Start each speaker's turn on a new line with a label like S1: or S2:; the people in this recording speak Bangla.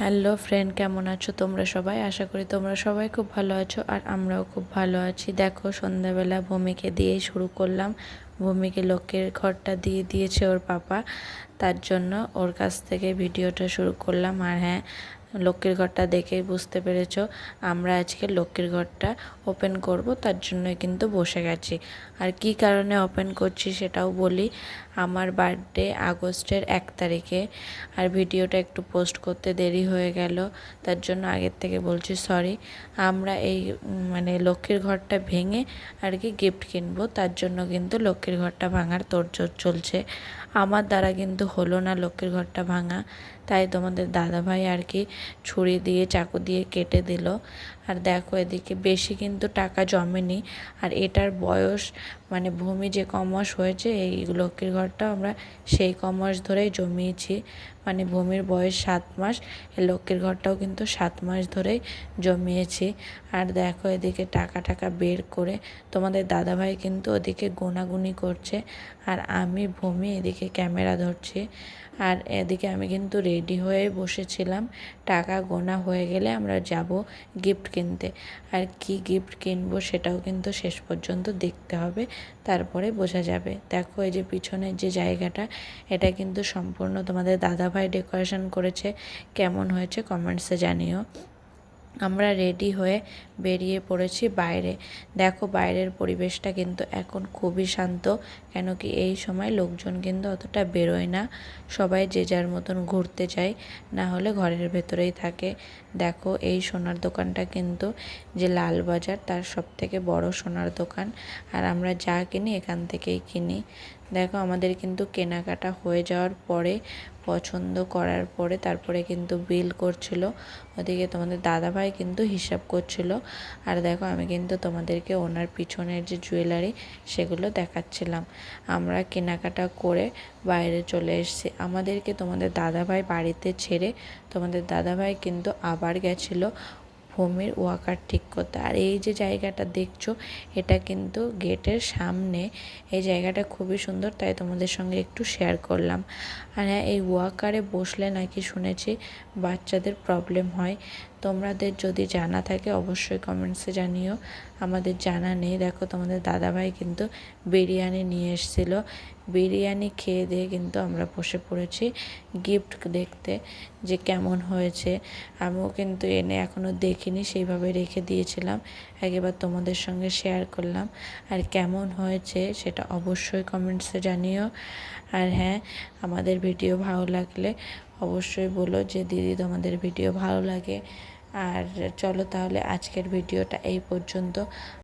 S1: হ্যালো ফ্রেন্ড কেমন আছো তোমরা সবাই? আশা করি তোমরা সবাই খুব ভালো আছো আর আমরাও খুব ভালো আছি। দেখো, সন্ধ্যাবেলা ভূমিকে দিয়ে শুরু করলাম। ভূমিকে লোকের ঘরটা দিয়ে দিয়েছে ওর পাপা। তার জন্য ওর কাছ থেকে ভিডিওটা শুরু করলাম। আর হ্যাঁ লক্ষ্মীর ঘরটা দেখেই বুঝতে পেরেছ। আমরা আজকে লক্ষ্মীর ঘরটা ওপেন করব, তার জন্যই কিন্তু বসে গেছি। আর কি কারণে ওপেন করছি সেটাও বলি, আমার বার্থডে আগস্টের এক তারিখে, আর ভিডিওটা একটু পোস্ট করতে দেরি হয়ে গেল, তার জন্য আগের থেকে বলছি সরি আমরা এই মানে লক্ষ্মীর ঘরটা ভেঙে আর কি গিফট কিনবো, তার জন্য কিন্তু লক্ষ্মীর ঘরটা ভাঙার তোড়জোড় চলছে। আমার দ্বারা কিন্তু হলো না লক্ষ্মীর ঘরটা ভাঙা। তাই তোমাদের দাদাভাই আর কি ছুরি দিয়ে, চাকু দিয়ে কেটে দিল। আর দেখো এদিকে বেশি কিন্তু টাকা জমেনি। আর এটার বয়স মানে ভূমি যে কমাস হয়েছে, এই লক্ষ্মীর ঘরটা আমরা সেই কমাস ধরেই জমিয়েছি। মানে ভূমির বয়স সাত মাস লক্ষ্মীর ঘরটাও কিন্তু সাত মাস ধরেই জমিয়েছি। আর দেখো এদিকে টাকা টাকা বের করে তোমাদের দাদাভাই কিন্তু ওদিকে গোনাগুনি করছে। আর আমি, ভূমি এদিকে ক্যামেরা ধরছি। আর এদিকে আমি কিন্তু রেডি হয়ে বসেছিলাম। টাকা গোনা হয়ে গেলে আমরা যাব গিফট কিনতে। আর কি গিফট কিনবো সেটাও কিন্তু শেষ পর্যন্ত দেখতে হবে, তারপরে বোঝা যাবে। দেখো এই যে পিছনের যে জায়গাটা, এটা কিন্তু সম্পূর্ণ তোমাদের দাদাভাই ডেকোরেশন করেছে, কেমন হয়েছে কমেন্টসে জানিও। আমরা রেডি হয়ে বেরিয়ে পড়েছি বাইরে। দেখো বাইরের পরিবেশটা কিন্তু এখন খুবই শান্ত, কেন কি এই সময় লোকজন কিন্তু অতটা বেরোয় না। সবাই যে যার মতন ঘুরতে যায়, না হলে ঘরের ভেতরেই থাকে। দেখো এই সোনার দোকানটা কিন্তু যে লালবাজার তার সব থেকে বড় সোনার দোকান। আর আমরা যা কিনি এখান থেকেই কিনি। দেখো, আমাদের কিন্তু কেনাকাটা হয়ে যাওয়ার পরে, পছন্দ করার পরে তারপরে কিন্তু বিল করছিল। ওদিকে তোমাদের দাদাভাই কিন্তু হিসাব করছিল। আর দেখো, আমি কিন্তু তোমাদেরকে ওনার পিছনের যে জুয়েলারি সেগুলো দেখাচ্ছিলাম। আমরা কেনাকাটা করে বাইরে চলে এসেছি। আমাদেরকে তোমাদের দাদাভাই বাড়িতে ছেড়ে তোমাদের দাদাভাই কিন্তু আবার গেছিল। ভূমির ওয়াকার ঠিক করতে। আর এই যে জায়গাটা দেখছ, এটা কিন্তু গেটের সামনে। এই জায়গাটা খুবই সুন্দর, তাই তোমাদের সঙ্গে একটু শেয়ার করলাম। আর হ্যাঁ এই ওয়াকারে বসলে নাকি শুনেছি বাচ্চাদের প্রবলেম হয়। তোমাদের যদি জানা থাকে, অবশ্যই কমেন্টসে জানিও। আমাদের জানা নেই। দেখো তোমাদের দাদাভাই কিন্তু বিরিয়ানি নিয়ে এসেছিল। বিরিয়ানি খেয়ে দিয়ে কিন্তু আমরা বসে পড়েছি গিফট দেখতে যে কেমন হয়েছে। আমিও কিন্তু এনে এখনও দেখিনি, সেইভাবে রেখে দিয়েছিলাম। একবার তোমাদের সঙ্গে শেয়ার করলাম। আর কেমন হয়েছে সেটা অবশ্যই কমেন্টসে জানিও। আর হ্যাঁ আমাদের ভিডিও ভালো লাগলে অবশ্যই বলো যে, দিদি, তোমাদের ভিডিও ভালো লাগে? আর চলো তাহলে আজকের ভিডিওটা এই পর্যন্ত।